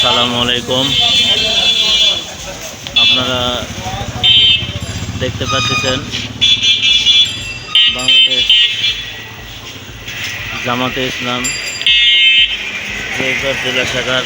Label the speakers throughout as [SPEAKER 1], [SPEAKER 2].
[SPEAKER 1] সালামু আলাইকুম। আপনারা দেখতে পাচ্ছেন বাংলাদেশ জামাতে ইসলাম জয়পুর জেলা শাখার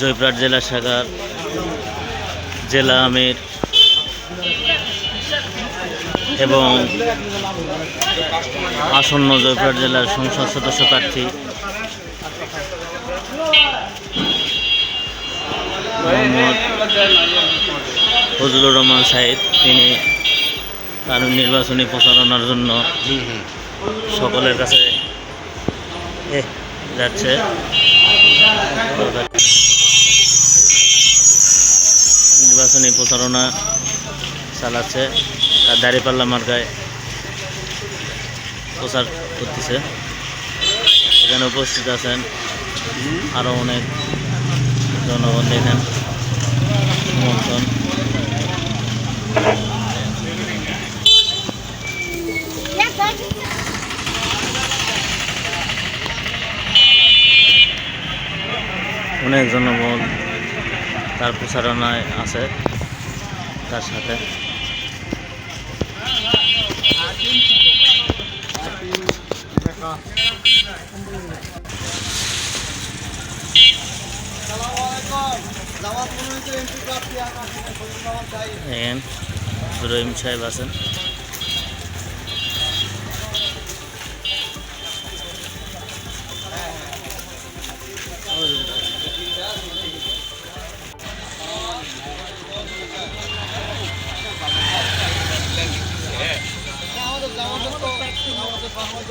[SPEAKER 1] জয়পুরহাট জেলা শাখার জেলা আমির এবং আসন্ন জয়পুরহাট জেলার সংসদ সদস্য প্রার্থী। মোহাম্মদ ফজলুর রহমান সাহেব তিনি তার নির্বাচনী প্রচারণার জন্য সকলের কাছে যাচ্ছে। প্রচারণা চালাচ্ছে তার দাঁড়িপাল্লা মার্কায় প্রচার করতেছে। এখানে উপস্থিত আছেন আরও অনেক জনগণ, দেখেন সমর্থন অনেক জনগণ তার প্রচারণায় আছে। তার সাথে। রহিম সাহেব আছেন।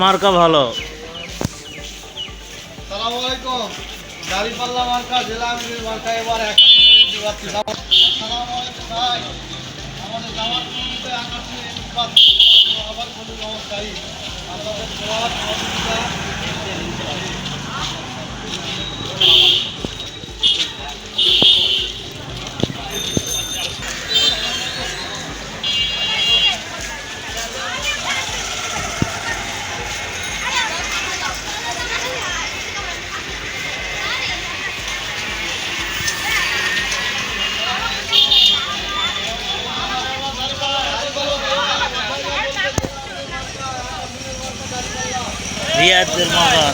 [SPEAKER 1] মার্কা ভালো।
[SPEAKER 2] সালামু আলাইকুম দাঁড়িপাল্লা মার্কা জেলা আমিরের মার্কা এবার পাচ্ছি। আলাইকুম ভাই। আমাদের আবার ফজলুর রহমান আপনাদের সবার সহযোগিতা
[SPEAKER 1] রিয়াদের মার্কা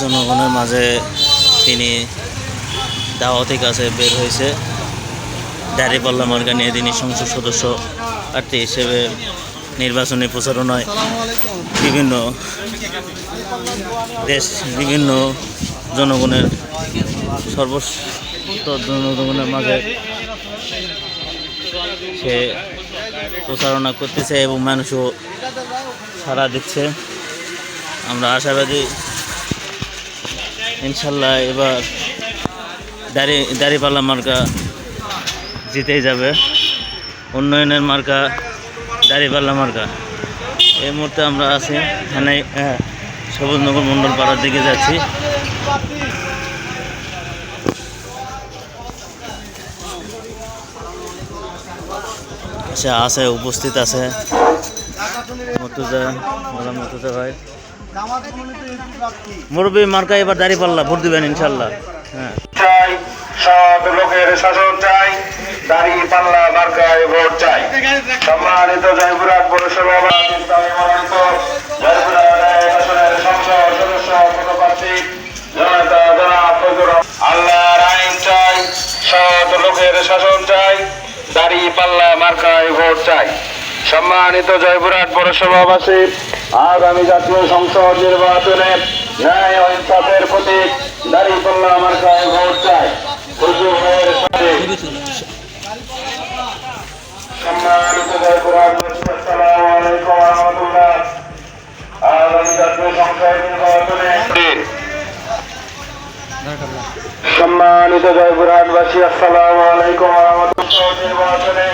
[SPEAKER 1] জনগণের মাঝে তিনি দাওয়াতি কাছে বের হয়েছে। দাঁড়িপাল্লা মার্কা নিয়ে, তিনি সংসদ সদস্য, প্রার্থী হিসেবে নির্বাচনী প্রচারণায় বিভিন্ন দেশ, বিভিন্ন জনগণের সর্বস্তর জনগণের মাঝে সে প্রচারণা করতেছে এবং মানুষও সাড়া দিচ্ছে। আমরা আশাবাদী ইনশাল্লাহ এবার দাড়ি দাড়িপাল্লা মার্কা জিতেই যাবে। উন্নয়নের মার্কা দাড়িপাল্লা মার্কা। এই মুহূর্তে আমরা আছি এখানে হ্যাঁ, সবুজনগর মণ্ডল পাড়ার দিকে যাচ্ছি। সে আছে উপস্থিত আছে। মতুজা বললাম মতুজা ভাই। মুরব্বী মার্কা এবার দাঁড়িয়ে পাল্লা ভোট দিবেন ইনশাল্লাহ হ্যাঁ।
[SPEAKER 3] চাই সৎ লোকের শাসন চাই দাড়ি পাল্লা মার্কায় ভোট চাই। সম্মানিত জয়পুরহাট পৌরসভা ইসলামী মনোনীত জয়পুরহাট আসনের সংসদ সদস্য, পদপ্রার্থী, জনতা, জনাব ফজলুর আল্লাহর আইন চাই সৎ লোকের শাসন চাই দাড়ি পাল্লা মার্কায় ভোট চাই। সম্মানিত জয়পুরহাট পৌরসভাবাসী আগামী জাতীয় সংসদ নির্বাচনে ন্যায় ও ইনসাফের প্রতীক দাড়ি পাল্লা মার্কায় ভোট চাই। সাথে সম্মানিত জয়পুরহাটবাসী আসসালামু আলাইকুম ওয়া আগামী জাতীয় সংসদ নির্বাচনে সম্মানিত জয়পুরহাটবাসী, আসসালামু আলাইকুম রাহমাতুল্লাহ। নির্বাচনে